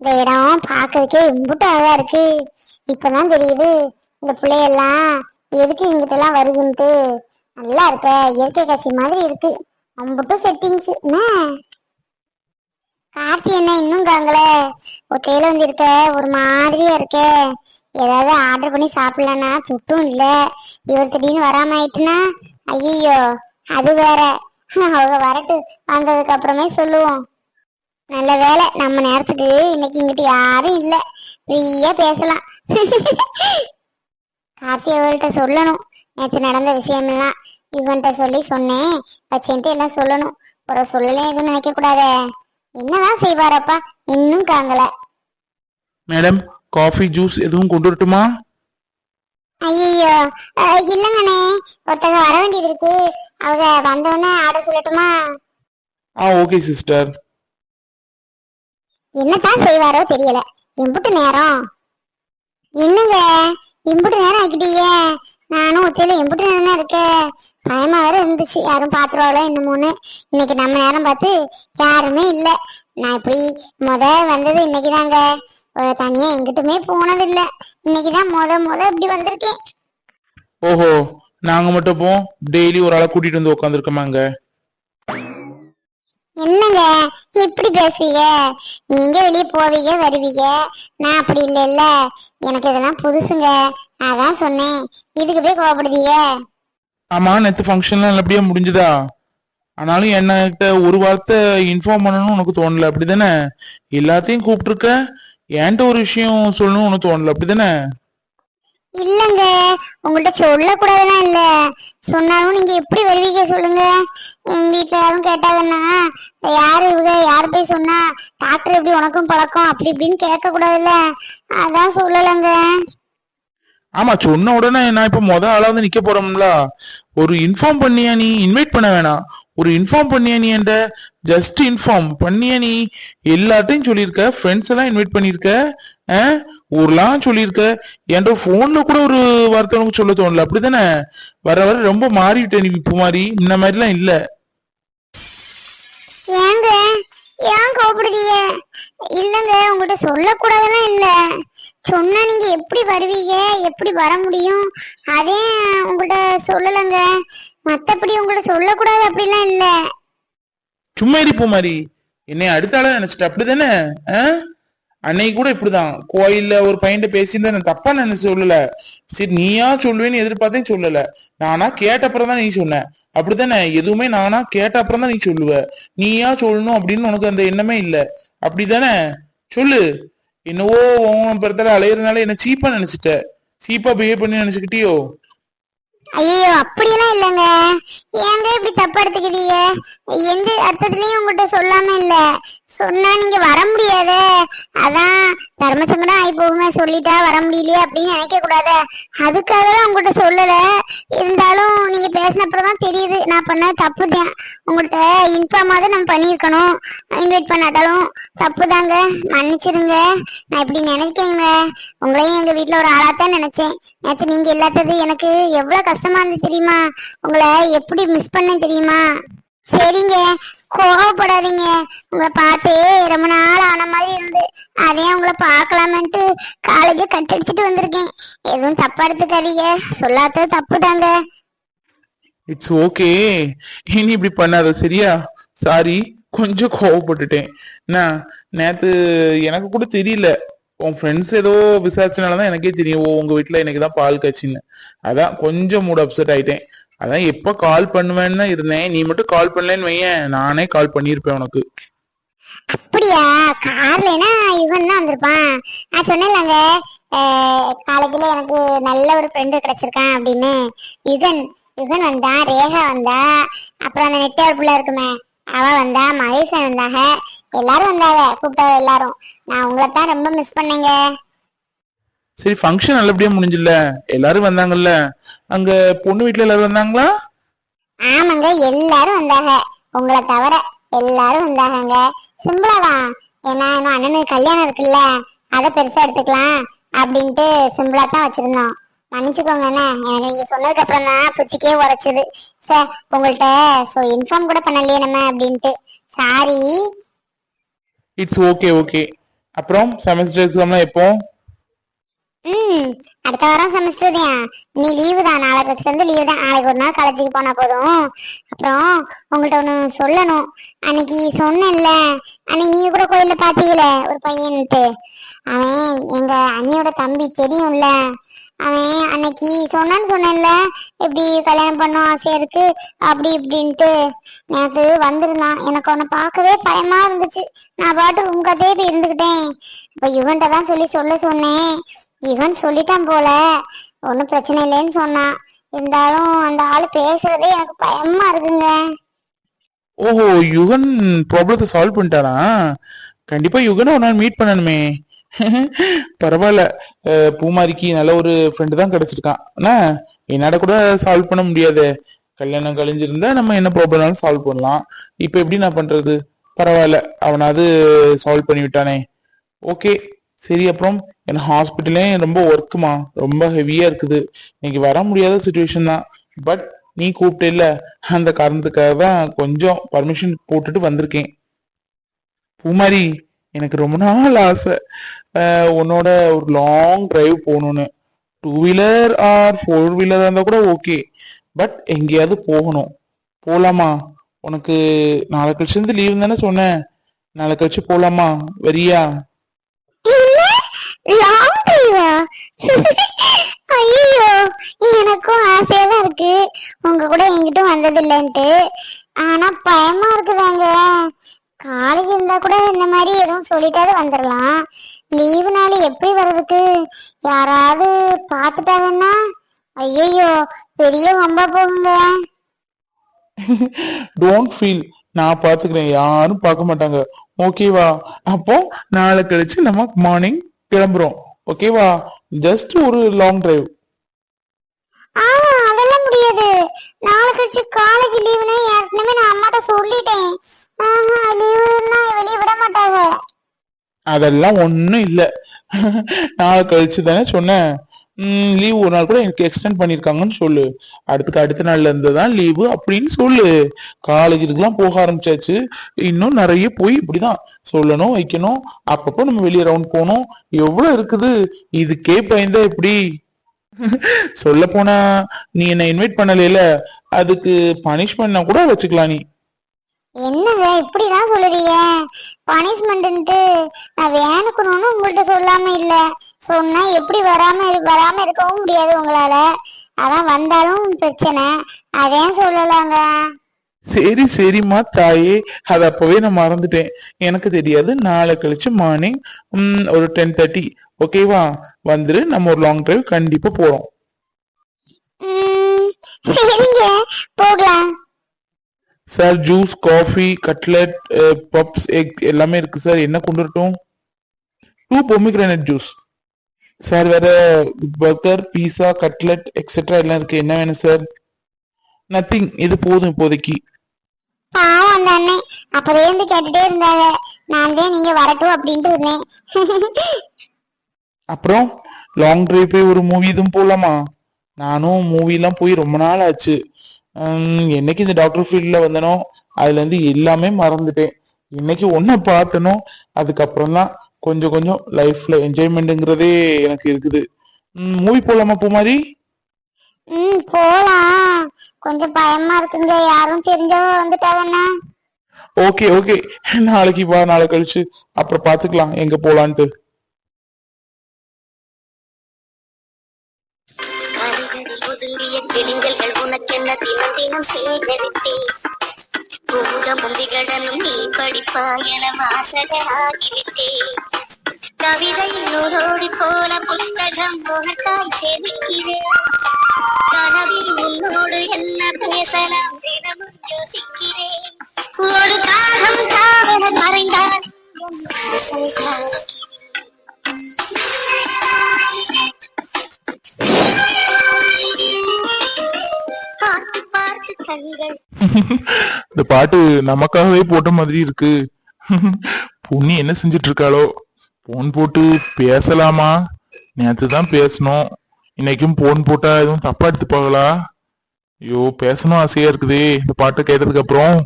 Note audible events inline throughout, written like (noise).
இந்த இடம் பார்க்கறதுக்கே இம்புட்டு அழகா இருக்கு. இப்பதான் தெரியுது இந்த பிள்ளையெல்லாம் எதுக்கு இங்கிட்ட எல்லாம் வருதுன்ட்டு. நல்லா இருக்க இயற்கை காட்சி மாதிரி இருக்கு. அம்புட்டும் செட்டிங்ஸ் என்ன? கார்த்தி என்ன இன்னும் காங்கள ஒத்தையில வந்து இருக்க ஒரு மாதிரியா இருக்க. ஏதாவது ஆர்டர் பண்ணி சாப்பிடலன்னா சுட்டும் இல்ல. இவர் திடீர்னு வராம ஆயிட்டுனா ஐயோ அது வேற. (laughs) அவங்க வரட்டு வந்ததுக்கு அப்புறமே சொல்லுவோம். நல்ல வேலை நம்ம நேரத்துக்கு இன்னைக்கு இங்கிட்டு யாரும் இல்ல. ஃப்ரீயா பேசலாம். கார்த்தி அவள்கிட்ட சொல்லணும். நேற்று நடந்த விஷயமெல்லாம் இவன்கிட்ட சொல்லி சொன்னேன். வச்சேன்ட்டு எல்லாம் சொல்லணும்? ஒரு சொல்லலே எதுவும் நினைக்க கூடாதே என்னதான் செய்வாரப்பா? இன்னும் காங்கல. மேடம் காஃபி ஜூஸ் எதுவும் கொண்டு வரட்டுமா? ஐயோ இல்லங்கண்ணே. ஒருத்தங்க வர வேண்டியது இருக்கு. அவங்க வந்தோடனே ஆர்டர் சொல்லட்டுமா? ஆ ஓகே சிஸ்டர் என்னத்தான் செய்வாரோ தெரியல. எம்புட்டு நேரம். என்னங்க? எம்புட்டு நேரம் ஆக்கிட்டீங்க. நானும் ஒத்தையில எம்புட்டு நேரம் தான் இருக்கேன் பயமா வேற இருந்துச்சு. யாரும் பாத்துருவாளோ என்னமோன்னு. இன்னைக்கு நம்ம நேரம் பார்த்து யாருமே இல்ல. நான் இப்படி முத வந்தது இன்னைக்கு தாங்க தனியா எங்கிட்டுமே போனதில்ல. இன்னைக்குதான் முத முத இப்படி வந்திருக்கேன். ஓஹோ நாங்க மட்டும் போ டெய்லி ஒரு ஆளை கூட்டிட்டு வந்து உட்காந்துருக்கோமாங்க என்னங்க? இப்படி பேசுவீங்க நீங்க வெளியே போவீங்க வருவீங்க? நான் அப்படி இல்லைல்ல. எனக்கு இதெல்லாம் புதுசுங்க. அதான் சொன்னேன். இதுக்கு போய் கோவப்படுதீங்க. ஆமா நேத்து ஃபங்க்ஷன்லாம் நல்லபடியா முடிஞ்சுதா? ஆனாலும் என்கிட்ட ஒரு வார்த்தை இன்ஃபார்ம் பண்ணணும்னு உனக்கு தோணல. அப்படிதானே? எல்லாத்தையும் கூப்பிட்டுருக்க. என்கிட்ட ஒரு விஷயம் சொல்லணும்னு உனக்கு தோணல. அப்படிதானே? இல்லங்க. உங்கள்ட்ட சொல்லக்கூடாதுலாம் இல்ல. சொன்னாலும் நீங்க எப்படி வருவீங்க சொல்லுங்க. வீட்டுல யாரும் கேட்டாங்கன்னா யாரு இவங்க யார் போய் சொன்னா டாக்டர் எப்படி உனக்கும் பழக்கம் அப்படி இப்படின்னு கேட்க கூடாதுல்ல அதான் சொல்லலைங்க. ஆமா சொன்ன உடனே நான் இப்ப மொத ஆளா வந்து நிக்க போறோம்ல. ஒரு இன்ஃபார்ம் பண்ணியா நீ? இன்வைட் பண்ண வேணாம். ஒரு இன்ஃபார்ம் பண்ணியா நீ என்ற ஜஸ்ட் இன்ஃபார்ம் பண்ணியா நீ? எல்லாத்தையும் சொல்லியிருக்க. ஃப்ரெண்ட்ஸ் எல்லாம் இன்வைட் பண்ணியிருக்க. ஊர்லாம் சொல்லியிருக்க. என்கிட்ட போன்ல கூட ஒரு வார்த்தை உனக்கு சொல்ல தோணல. அப்படிதானே? வர வர ரொம்ப மாறிவிட்ட நீ இப்போ மாதிரி. இந்த மாதிரிலாம் இல்ல. ஏங்க ஏன் கோபப்படுதீங்க? இல்லங்க உங்கள்ட்ட சொல்லக்கூடாதுன்னா இல்ல. சொன்னா நீங்க எப்படி வருவீங்க? எப்படி வர முடியும்? அதே உங்கள்ட்ட சொல்லலைங்க. மத்தபடி உங்கள்ட்ட சொல்லக்கூடாது அப்படிலாம் இல்ல. சும்மா இரு இப்போ மாதிரி. என்னை அடுத்த ஆளா நினைச்சிட்ட. அப்படிதானே? ஆ? அன்னைக்கு கூட இப்படிதான். கோயில்ல ஒரு பையன்ட்ட பேசிட்டு நான் தப்பா நினைச்சு சொல்லல. சரி நீயா சொல்லுவேன்னு எதிர்பார்த்தேன் சொல்லல. நானா கேட்ட அப்புறம் தான் நீ சொன்ன. அப்படித்தானே? எதுவுமே நானா கேட்ட அப்புறம் தான் நீ சொல்லுவ. நீயா சொல்லணும் அப்படின்னு உனக்கு அந்த எண்ணமே இல்ல. அப்படிதானே சொல்லு. என்னவோ உன் பிறத்தால அலையிறதுனால என்ன சீப்பா நினைச்சிட்ட. சீப்பா பிஹேவ் பண்ணி நினைச்சுக்கிட்டியோ? ஐயோ அப்படியெல்லாம் இல்லைங்க. ஏங்க இப்படி தப்பா எடுத்துக்கிறீங்க? எந்த அர்த்தத்துலயும் உங்ககிட்ட சொல்லாம இல்ல. சொன்னா நீங்க வர முடியாதே. அதான் தர்மச்சங்கடம் ஆகி போகுமே சொல்லிட்டா வர முடியலையே அப்படின்னு நினைக்க கூடாது. அதுக்காக தான் உங்ககிட்ட சொல்லல. இருந்தாலும் நீங்க பேசினப்பறம் தான் தெரியுது. நான் பண்ண தப்பு தான். உங்கள்கிட்ட இன்ஃபார்மாவது நம்ம பண்ணியிருக்கணும். இன்வைட் பண்ணாட்டாலும் தப்பு தாங்க. மன்னிச்சிருங்க நான் இப்படி நினைக்கேங்க. உங்களையும் எங்க வீட்டுல ஒரு ஆளாத்தான் நினைச்சேன். நேற்று நீங்க இல்லாதது எனக்கு எவ்வளவு கஷ்டம். இருந்தது தெரியுமா? உங்களை எப்படி மிஸ் பண்ண தெரியுமா? சரிங்க. கோவப்படாதீங்க. உங்களை பார்த்து ரொம்ப நாள் ஆன மாதிரி இருந்து அதே உங்களை பார்க்கலாமேன்ட்டு காலேஜ் கட்டடிச்சிட்டு வந்திருக்கேன். எதுவும் தப்பா எடுத்துக்காதீங்க. சொல்லாத தப்பு தாங்க இட்ஸ் ஓகே இனி இப்படி பண்ணாத சரியா? சாரி கொஞ்சம் கோவப்பட்டுட்டேன். என்ன நேத்து எனக்கு கூட தெரியல. உன் ஃப்ரெண்ட்ஸ் ஏதோ விசாரிச்சனாலதான் எனக்கே தெரியும். ஓ உங்க வீட்டுல எனக்கு தான் பால் காய்ச்சின்னு. அதான் கொஞ்சம் மூட் அப்செட் ஆயிட்டேன். அதான் எப்ப கால் பண்ணுவேன்னு தான் இருந்தேன். நீ மட்டும் கால் பண்ணலன்னு வையேன். நானே கால் பண்ணியிருப்பேன் உனக்கு. அப்படியா? கார்லனா இவன் தான் வந்திருப்பான்? நான் சொன்னேன்லங்க காலேஜ்ல எனக்கு நல்ல ஒரு ஃப்ரெண்டு கிடைச்சிருக்கான் அப்படின்னு. யுகன் யுகன் வந்தா ரேகா வந்தா. அப்புறம் அந்த நெட்டியார் புள்ள இருக்குமே. அவ வந்தா மகேசன் வந்தாங்க எல்லாரும் வந்தாங்க கூப்பிட்ட எல்லாரும். நான் உங்களை தான் ரொம்ப மிஸ் பண்ணேங்க. சரி ஃபங்க்ஷன் நல்லபடியா முடிஞ்சுல எல்லாரும் வந்தாங்கல்ல? அங்க பொண்ணு வீட்ல எல்லாரும் வந்தாங்களா? ஆமாங்க எல்லாரும் வந்தாங்க. உங்களை தவிர எல்லாரும் வந்தாங்கங்க. சிம்பிளா தான். ஏன்னா இன்னும் அண்ணனுக்கு கல்யாணம் இருக்குல்ல. அதை பெருசா எடுத்துக்கலாம் அப்படின்ட்டு சிம்பிளா தான் வச்சிருந்தோம். மன்னிச்சுக்கோங்க என்ன எனக்கு நீங்க சொன்னதுக்கு அப்புறம் தான் புச்சிக்கே உரைச்சது. சார் உங்கள்கிட்ட ஸோ இன்ஃபார்ம் கூட பண்ணலையே நம்ம அப்படின்ட்டு. சாரி இட்ஸ் ஓகே ஓகே அப்புறம் செமஸ்டர் எக்ஸாம்லாம் எப்போ? ம் அடுத்த வாரம் செமஸ்டர் தான் நீ லீவு தான். நாளை கழிச்சு வந்து லீவு தான். நாளைக்கு ஒரு நாள் காலேஜுக்கு போனா போதும். அப்புறம் உங்கள்கிட்ட ஒன்று சொல்லணும். அன்னைக்கு சொன்னேன்ல. அன்னைக்கு நீங்க கூட கோயில்ல பாத்தீங்களே ஒரு பையன்ட்டு. அவன் எங்க அண்ணியோட தம்பி தெரியும்ல. அவன் அன்னைக்கு சொன்னான்னு சொன்னேன்ல எப்படி கல்யாணம் பண்ண ஆசையா இருக்கு அப்படி இப்படின்ட்டு. நேற்று வந்திருந்தான். எனக்கு அவனை பார்க்கவே பயமா இருந்துச்சு. நான் பாட்டு உங்க கதையே போய் இருந்துக்கிட்டேன் இப்ப யுவன்ட்ட தான் சொல்லி சொல்ல சொன்னேன். இவன் சொல்லிட்டான் போல. ஒன்றும் பிரச்சனை இல்லைன்னு சொன்னான். இருந்தாலும் அந்த ஆள் பேசுறதே எனக்கு பயமா இருக்குங்க. ஓஹோ யுகன் ப்ராப்ளத்தை சால்வ் பண்ணிட்டாரா கண்டிப்பா யுகனை ஒரு நாள் மீட் பண்ணணுமே. (laughs) பரவாயில்ல. பூமாரிக்கு நல்ல ஒரு ஃப்ரெண்டு தான் கிடைச்சிருக்கான். ஆனா என்னால கூட சால்வ் பண்ண முடியாது. கல்யாணம் கழிஞ்சிருந்தா நம்ம என்ன ப்ராப்ளம்னாலும் சால்வ் பண்ணலாம். இப்போ எப்படி நான் பண்றது? பரவாயில்ல. அவனாவது சால்வ் பண்ணி விட்டானே. ஓகே சரி அப்புறம் என்ன ஹாஸ்பிட்டலே ரொம்ப ஒர்க்குமா ரொம்ப ஹெவியா இருக்குது. இன்னைக்கு வர முடியாத சுச்சுவேஷன் தான். பட் நீ கூப்பிட்டு இல்ல. அந்த காரணத்துக்காக தான் கொஞ்சம் பர்மிஷன் போட்டுட்டு வந்திருக்கேன். பூமாரி எனக்கு ரொம்ப நாள் ஆசை. உன்னோட ஒரு லாங் டிரைவ் போகணும்னு. Two wheeler or four wheeler இருந்தால் கூட ஓகே பட் எங்கேயாவது போகணும். போகலாமா உனக்கு நாளை கழிச்சு இருந்து லீவ் தானே சொன்னேன். நாளை கழிச்சு போகலாமா வரியா ஐயோ எனக்கும் ஆசையா தான் இருக்கு. உங்க கூட எங்கிட்ட வந்தது இல்லைன்ட்டு ஆனா பயமா இருக்குதாங்க. காலேஜ் இருந்தா கூட இந்த மாதிரி எதுவும் சொல்லிட்டாவது வந்துடலாம் லீவு நாள் எப்படி வர்றதுக்கு? யாராவது பார்த்துட்டாங்கன்னா ஐயோ பெரிய வம்பா போகுங்க. டோன்ட் ஃபீல் நான் பாத்துக்கிறேன் யாரும் பார்க்க மாட்டாங்க. ஓகேவா அப்போ நாளை கழிச்சு நம்ம மார்னிங் கிளம்புறோம். ஓகேவா ஜஸ்ட் ஒரு லாங் டிரைவ் ஆ அதெல்லாம் முடியாது நாளை கழிச்சு காலேஜ் லீவுன்னு ஏற்கனவே நான் அம்மாட்ட சொல்லிட்டேன். லீவுன்னா வெளியே விட மாட்டாங்க. அதெல்லாம் ஒண்ணும் இல்ல. நாளை கழிச்சு தானே சொன்னேன். லீவ் ஒரு நாள் கூட எனக்கு எக்ஸ்டெண்ட் பண்ணிருக்காங்கன்னு சொல்லு. அடுத்துக்கு அடுத்த நாள்ல இருந்து தான் லீவு அப்படின்னு சொல்லு. காலேஜுக்குலாம் போக ஆரம்பிச்சாச்சு. இன்னும் நிறைய போய் இப்படிதான் சொல்லணும் வைக்கணும். அப்பப்போ நம்ம வெளியே ரவுண்ட் போகணும். எவ்வளவு இருக்குது? இதுக்கே பயந்தா எப்படி? (laughs) சொல்ல போனா நீ என்ன இன்வைட் பண்ணலைல அதுக்கு பனிஷ்மெண்ட்னா கூட வச்சுக்கலாம் நீ. என்னங்க இப்படிதான் சொல்லுறீங்க? பனிஷ்மெண்ட்ன்ட்டு நான் வேணுக்கணும்னு உங்கள்ட்ட சொல்லாம இல்ல. சொன்னா எப்படி வராம வராம இருக்கவும் முடியாது உங்களால. அதான் வந்தாலும் பிரச்சனை. அதையும் சொல்லலாங்க? சரி சரிம்மா தாயே. அது அப்பவே நான் மறந்துட்டேன். எனக்கு தெரியாது. நாளை கழிச்சு மார்னிங் ஒரு டென் தேர்ட்டி ஓகேவா வந்துரு. நம்ம ஒரு லாங் டிரைவ் கண்டிப்பா போறோம். சரிங்க. போகலாம். Sir juice coffee cutlet puffs egg எல்லாமே இருக்கு சார் என்ன கொண்டு வரட்டும்? டூ பொமிக்ரானட் ஜூஸ் சார் வேற பர்கர் பீஸா கட்லெட் எக்ஸெட்ரா எல்லாம் இருக்கு. என்ன வேணும் சார் நத்திங் இது போதும் இப்போதைக்கு. பாவம் அந்த அண்ணன். அப்பதே இருந்து கேட்டுட்டே இருந்தாங்க. நான் தான் நீங்க வரட்டும் அப்படின்ட்டு இருந்தேன். (laughs) அப்புறம் லாங் டிரைவ் போய் ஒரு மூவி எதுவும் போலாமா நானும் மூவிலாம் போய் ரொம்ப நாள் ஆச்சு. என்னைக்கு இந்த டாக்டர் ஃபீல்ட்ல வந்தனோ அதுல இருந்து எல்லாமே மறந்துட்டேன். இன்னைக்கு ஒன்ன பார்த்தனோ அதுக்கப்புறம் தான் கொஞ்சம் கொஞ்சம் லைஃப்ல என்ஜாய்மெண்ட்ங்கிறதே எனக்கு இருக்குது. மூவி போலாமா பூமாரி? ம் போலாம். கொஞ்சம் பயமா இருக்குங்க. யாரும் தெரிஞ்சவ வந்துட்டாங்கன்னா ஓகே ஓகே நாளைக்கு வா நாளை கழிச்சு. அப்புறம் பாத்துக்கலாம் எங்க போலான்ட்டு. தினம் தினம் சேகரித்தேன் பூதமும் விகடனும் நீ படிப்பாய் என வாசகனாகிவிட்டேன் கவிதை நூலோடு போல புத்தகம் உனக்காய் சேமிக்கிறேன் கனவில் உன்னோடு என்ன பேசலாம் தினமும் யோசிக்கிறேன் ஒரு காகம் காவல மறைந்தால் (laughs) இந்த பாட்டு நமக்காகவே போட்ட மாதிரி இருக்கு. பொண்ணு என்ன செஞ்சுட்டு இருக்காளோ போன் போட்டு பேசலாமா? நேத்து தான் பேசணும். இன்னைக்கும் போன் போட்டா எதுவும் தப்பா எடுத்துப்பாங்களா? ஐயோ பேசணும் ஆசையா இருக்குதே. இந்த பாட்டு கேட்டதுக்கு அப்புறம்.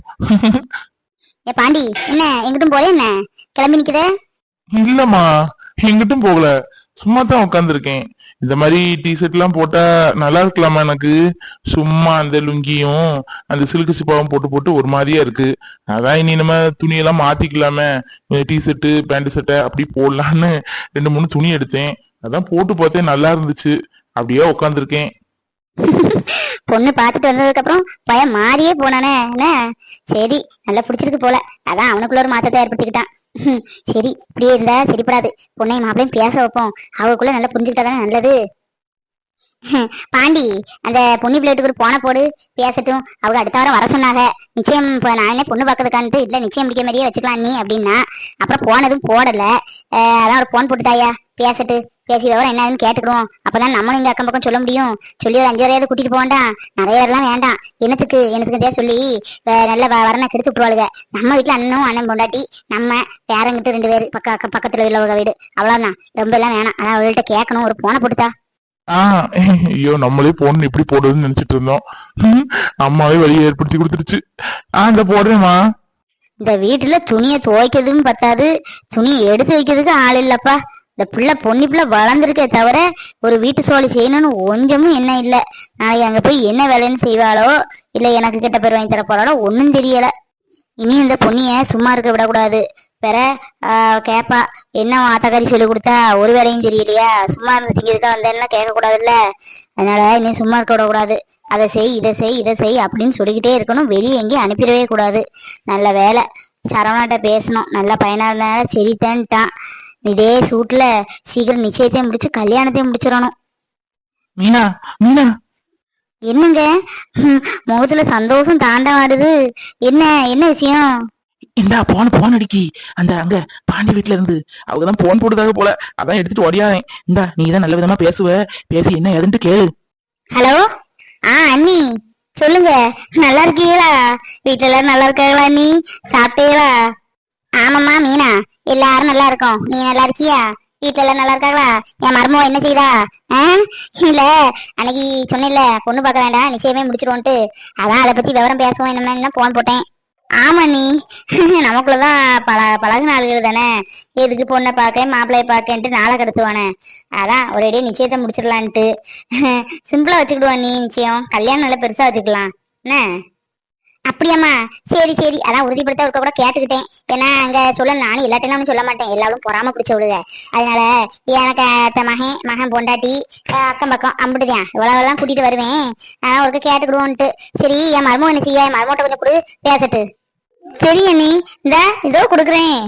ஏ பாண்டி என்ன? எங்கிட்டும் போல என்ன? கிளம்பி நிக்கிற இல்லம்மா எங்கிட்டும் போகல. சும்மா தான் உட்காந்துருக்கேன் இந்த மாதிரி டிஷர்ட் எல்லாம் போட்டா நல்லா இருக்கலாமா எனக்கு? சும்மா அந்த லுங்கியும் அந்த சில்கு சிப்பாவும் போட்டு போட்டு ஒரு மாதிரியா இருக்கு. அதான் இனி நம்ம துணியெல்லாம் மாத்திக்கலாமே. டிஷர்ட்டு பேண்ட் சட்டை அப்படி போடலான்னு ரெண்டு மூணு துணி எடுத்தேன். அதான் போட்டு பார்த்தேன் நல்லா இருந்துச்சு. அப்படியே உட்காந்துருக்கேன் பொண்ணு பாத்துட்டு வந்ததுக்கு அப்புறம் பையன் மாறியே போனானே. என்ன? சரி நல்லா பிடிச்சிருக்கு போல. அதான் அவனுக்குள்ள ஒரு மாத்தத்தை ஏற்படுத்திக்கிட்டான். சரி இப்படியே இருந்தா சரிப்படாது. பொண்ணையும் மாப்பிளையும் பேச வைப்போம். அவங்களுக்குள்ள நல்லா புரிஞ்சுக்கிட்டாதானே நல்லது? பாண்டி அந்த பொண்ணு பிள்ளைட்டுக்கு ஒரு போன போடு. பேசட்டும். அவங்க அடுத்த வாரம் வர சொன்னாங்க. நிச்சயம் இப்போ நானே பொண்ணு பார்க்கறதுக்கான்ட்டு இல்லை நிச்சயம் முடிக்க மாதிரியே வச்சுக்கலாம் நீ அப்படின்னா. அப்புறம் போனதும் போடலை. அதான் ஒரு போன் போட்டு தாயா பேசட்டு. பேசி விவரம் என்னன்னு கேட்டுக்கிடுவோம். அப்பதான் நம்மளும் இங்க அக்கம் பக்கம் சொல்ல முடியும். சொல்லி ஒரு அஞ்சு வரையாவது கூட்டிட்டு போக வேண்டாம் நிறைய பேர்லாம் வேண்டாம். என்னத்துக்கு? என்னத்துக்கு சொல்லி நல்ல வரனை கெடுத்து விட்டுருவாளுங்க நம்ம வீட்டுல அண்ணனும் அண்ணன் பொண்டாட்டி நம்ம பேரங்கிட்டு ரெண்டு பேர் பக்க பக்கத்துல உள்ளவங்க வீடு. அவ்வளவுதான். ரொம்ப எல்லாம் வேணாம். அதான் அவள்கிட்ட கேட்கணும். ஒரு போனை போட்டுதா ஆஹ் ஐயோ நம்மளே போன் எப்படி போடுறதுன்னு நினைச்சிட்டு இருந்தோம். அம்மாவே வழியை ஏற்படுத்தி கொடுத்துருச்சு ஆஹ் இந்த போடுறேம்மா. இந்த வீட்டுல துணியை துவைக்கிறதும் பத்தாது. துணியை எடுத்து வைக்கிறதுக்கு ஆள் இல்லப்பா. இந்த பிள்ளை பொண்ணு பிள்ளை வளர்ந்துருக்கே தவிர ஒரு வீட்டு சோழி செய்யணும்னு கொஞ்சமும் என்ன இல்ல. நாளைக்கு அங்க போய் என்ன வேலைன்னு செய்வாளோ இல்ல எனக்கு கிட்ட பேர் வாங்கி தர போறாளோ ஒன்னும் தெரியல. இனி இந்த பொண்ணிய சும்மா இருக்க விடக்கூடாது. வேற ஆஹ், கேப்பா என்ன ஆத்தக்காரி சொல்லி கொடுத்தா ஒரு வேலையும் தெரியலையா? சும்மா இருந்து திங்கிறதுக்கா வந்தேன்னா கேட்க கூடாதுல்ல அதனால இனி சும்மா இருக்க விடக்கூடாது. அதை செய் இதை செய் இதை செய் அப்படின்னு சொல்லிக்கிட்டே இருக்கணும். வெளியே எங்கேயும் அனுப்பிடவே கூடாது. நல்ல வேலை. சரவணாட்ட பேசணும். நல்ல பையனா இருந்தால சரித்தான்ட்டான். இதே சூட்ல சீக்கிரம் நிச்சயத்தையும் முடிச்சு கல்யாணத்தையும் முடிச்சிடணும். மீனா மீனா. என்னங்க? முகத்துல சந்தோஷம் தாண்டவாடுது என்ன என்ன விஷயம்? இந்தா போன் போன் அடிக்கி. அந்த அங்க பாண்டி வீட்ல இருந்து. அவங்க தான் போன் போடுதாக போல. அதான் எடுத்துட்டு ஓடியாதேன் இந்தா நீ தான் நல்ல விதமா பேசுவ. பேசி என்ன ஏதுன்ட்டு கேளு. ஹலோ? ஆ அண்ணி சொல்லுங்க. நல்லா இருக்கீங்களா? வீட்டுல எல்லாரும் நல்லா இருக்காங்களா அண்ணி? சாப்பிட்டீங்களா? ஆமாம்மா மீனா. எல்லாரும் நல்லா இருக்கோம் நீ நல்லா இருக்கியா வீட்டுல எல்லாம் நல்லா இருக்காங்களா என் மருமவ என்ன செய்தா? ஆ? இல்ல அன்னைக்கு சொன்னேன்ல பொண்ணு பார்க்க வேண்டாம் நிச்சயமே முடிச்சிருவோன்ட்டு. அதான் அதை பத்தி விவரம் பேசுவோம் என்ன போன் போட்டேன். ஆமா நீ. (laughs) நமக்குள்ளதான் பல பழகு நாள்கள் தானே. எதுக்கு பொண்ணை பார்க்க மாப்பிள்ளைய பார்க்கன்ட்டு நாளை கடத்துவானே. அதான் ஒரேடியே நிச்சயத்தை முடிச்சிடலான்ட்டு. (laughs) சிம்பிளா வச்சுக்கிடுவான் நீ நிச்சயம். கல்யாணம் நல்லா பெருசா வச்சுக்கலாம். என்ன? அப்படியாம்மா? சரி சரி. அதான் உறுதிப்படுத்த இருக்க கூட கேட்டுக்கிட்டேன். ஏன்னா அங்க சொல்ல நானும் எல்லாத்தையும் சொல்ல மாட்டேன். எல்லாரும் பொறாம பிடிச்ச விடுங்க. அதனால எனக்கு அத்தை மகன் மகன் பொண்டாட்டி அக்கம் பக்கம் அம்பிட்டுதான். இவ்வளவுலாம் கூட்டிட்டு வருவேன். அதான் ஒருக்க கேட்டுக்கிடுவோன்ட்டு. சரி என் மருமகன் என்ன செய்ய? என் மருமகிட்ட கொஞ்சம் கொடு பேசட்டு. சரிங்க நீ இந்த இதோ கொடுக்குறேன்.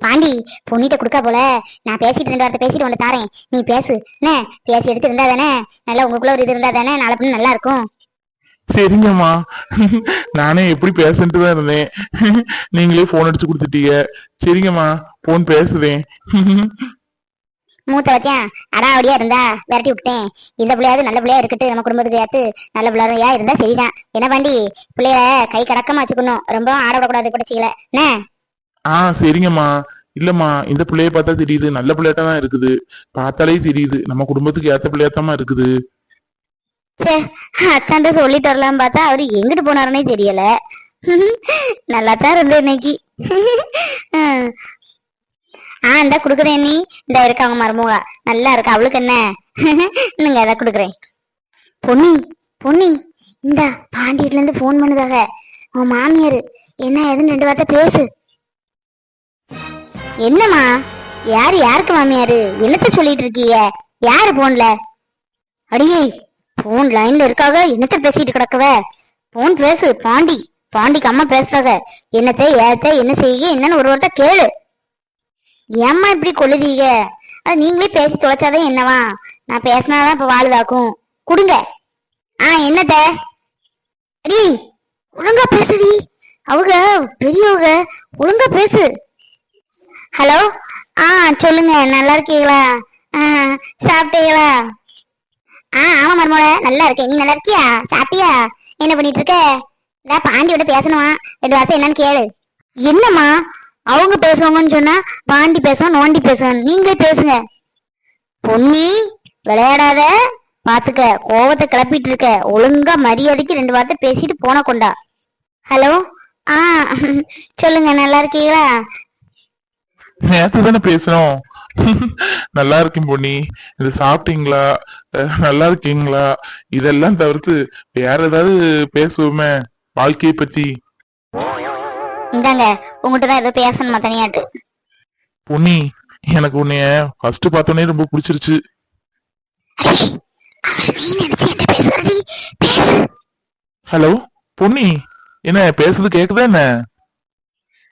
பாண்டி பொண்ணிட்ட கொடுக்கா போல. நான் பேசிட்டு ரெண்டு வார்த்தை பேசிட்டு ஒன்று தாரேன். நீ பேசு. என்ன பேசி எடுத்து இருந்தா தானே? நல்லா உங்களுக்குள்ள ஒரு இது இருந்தா தானே? நாளை நல்லா இருக்கும். சரிங்கம்மா. நானே எப்படி பேசன்ட்டு தான் இருந்தேன். நீங்களே போன் அடிச்சு கொடுத்துட்டீங்க. சரிங்கம்மா போன் பேசுதேன். மூத்த வச்சேன் அடாவடியா இருந்தா? விரட்டி விட்டேன். இந்த பிள்ளையாவது நல்ல பிள்ளையா இருக்கட்டு நம்ம குடும்பத்துக்கு ஏத்து நல்ல பிள்ளையா இருந்தா சரிதான். என்ன பாண்டி பிள்ளைய கை கடக்கமா வச்சுக்கணும். ரொம்ப ஆட விடக்கூடாது படிச்சிக்கல. என்ன? ஆ சரிங்கம்மா. இல்லம்மா இந்த பிள்ளைய பார்த்தா தெரியுது. நல்ல பிள்ளையாட்டம் தான் இருக்குது. பார்த்தாலே தெரியுது. நம்ம குடும்பத்துக்கு ஏத்த பிள்ளையாட்டமா இருக்குது. சே அத்தாண்ட சொல்லிட்டு வரலாம் பார்த்தா அவரு எங்கிட்டு போனாருன்னே தெரியல. நல்லா தான் இருந்தது இன்னைக்கு. ஆ. இந்த குடுக்குறேன் நீ. இந்த இருக்க அவங்க மருமக. நல்லா இருக்கு அவளுக்கு என்ன? நீங்க அதை குடுக்குறேன். பொன்னி பொன்னி இந்த பாண்டி வீட்ல இருந்து போன் பண்ணுதாக உன் மாமியார். என்ன ஏதுன்னு ரெண்டு வார்த்தை பேசு. என்னம்மா? யாரு யாருக்கு மாமியாரு? என்னத்த சொல்லிட்டு இருக்கீங்க? யாரு போன்ல அடியே. போன் லைன்ல இருக்காக? என்னத்த பேசிட்டு கிடக்குவ? போன் பேசு பாண்டி. பாண்டிக்கு அம்மா பேசுறாங்க என்னத்த ஏத்த என்ன செய்ய என்னன்னு ஒரு ஒருத்த கேளு. ஏம்மா இப்படி கொள்ளுதீங்க அது நீங்களே பேசி தொலைச்சாதான் என்னவா? நான் பேசினாதான் இப்ப வாழுதாக்கும். குடுங்க. ஆ என்னத்த? அடி ஒழுங்கா பேசுடி. அவங்க பெரியவங்க ஒழுங்கா பேசு. ஹலோ? ஆ சொல்லுங்க. நல்லா இருக்கீங்களா? ஆ சாப்பிட்டீங்களா? ஆ ஆமா மருமோள நல்லா இருக்கேன். நீ நல்லா இருக்கியா? சாப்பிட்டியா? என்ன பண்ணிட்டு இருக்க இல்ல பாண்டியோட பேசணுமா? ரெண்டு வார்த்தை என்னன்னு கேளு. என்னம்மா? அவங்க பேசுவாங்கன்னு சொன்னா பாண்டி பேசுவோம் நோண்டி பேசும் நீங்களே பேசுங்க. பொன்னி விளையாடாத. பாத்துக்க. கோவத்தை கிளப்பிட்டு இருக்க ஒழுங்கா மரியாதைக்கு ரெண்டு வார்த்தை பேசிட்டு போன கொண்டா. ஹலோ? ஆ சொல்லுங்க. நல்லா இருக்கீங்களா? நேத்து தானே பேசுறோம் நல்லா இருக்கேன் பொன்னி. இது சாப்பிட்டீங்களா? நல்லா இருக்கீங்களா? இதெல்லாம் தவிர்த்து வேற ஏதாவது பேசுவோமே வாழ்க்கையை பத்தி. இந்தாங்க உங்ககிட்ட தான் ஏதோ பேசணுமா தனியாட்டு? பொன்னி எனக்கு உன்னைய ஃபர்ஸ்ட் பார்த்தோன்னே ரொம்ப பிடிச்சிருச்சு. ஹலோ பொன்னி என்ன பேசுறது கேக்குதா என்ன?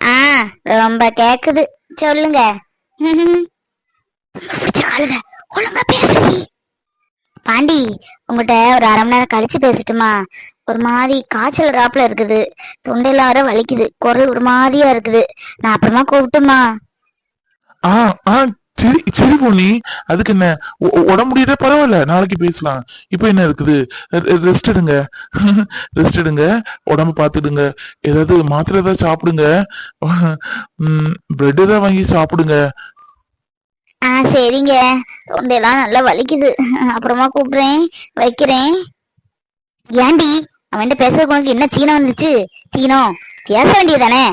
ஆ ரொம்ப கேக்குது. சொல்லுங்க. ஒழுங்கா பாண்டி உங்ககிட்ட ஒரு அரை மணி நேரம் கழிச்சு பேசட்டுமா? ஒரு மாதிரி காய்ச்சல் ராப்ல இருக்குது. தொண்டையில வர வலிக்குது. குரல் ஒரு மாதிரியா இருக்குது. நான் அப்புறமா கூப்பிட்டுமா? ஆ ஆ சரி சரி பொண்ணி அதுக்கு என்ன? உ- உடம்பு முடியல பரவாயில்ல. நாளைக்கு பேசலாம். இப்போ என்ன இருக்குது? ரெஸ்ட் எடுங்க. (laughs) ரெஸ்ட் எடுங்க. உடம்பு பார்த்துடுங்க. ஏதாவது மாத்திரை ஏதாவது சாப்பிடுங்க. (laughs) பிரெட் ஏதாவது வாங்கி சாப்பிடுங்க. ஆ சரிங்க. தொண்டையெல்லாம் நல்லா வலிக்குது. அப்புறமா கூப்பிடுறேன். வைக்கிறேன். ஏண்டி அவன்கிட்ட பேசுறதுக்கு உனக்கு என்ன சீனம் வந்துச்சு? சீனம். பேச வேண்டியதானே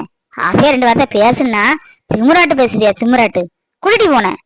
ஆசையா ரெண்டு வார்த்தை பேசுனா திமுறாட்டு பேசுறியா திமுறாட்டு? குடிட்டி போனேன்